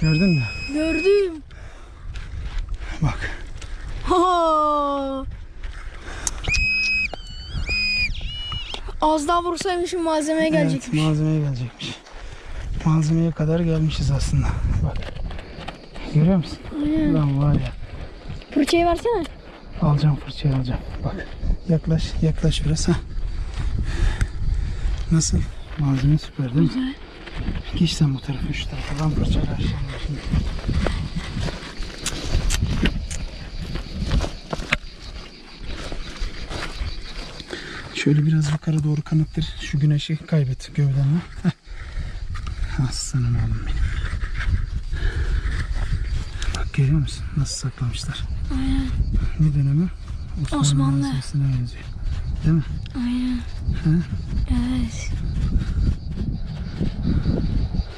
Gördün mü? gördüm. Bak. Az daha vursaymışım malzemeye gelecekmiş. Evet, malzemeye gelecekmiş. Malzemeye kadar gelmişiz aslında. Bak. Görüyor musun? Aynen. Lan var ya. Fırçayı versene. Alacağım fırçayı alacağım. Bak. Yaklaş, yaklaş biraz ha. Nasıl? Malzeme süper değil mi? Geç sen bu tarafa, şu tarafa. Ben fırçayla aşağıya şimdi. Şöyle biraz yukarı doğru kanıttır. Şu güneşi kaybet gövdenle. Aslanım oğlum benim. Bak görüyor musun? Nasıl saklamışlar. Aynen. Ne dönemi? Osmanlı. benziyor. Değil mi? Aynen. Hı? Evet.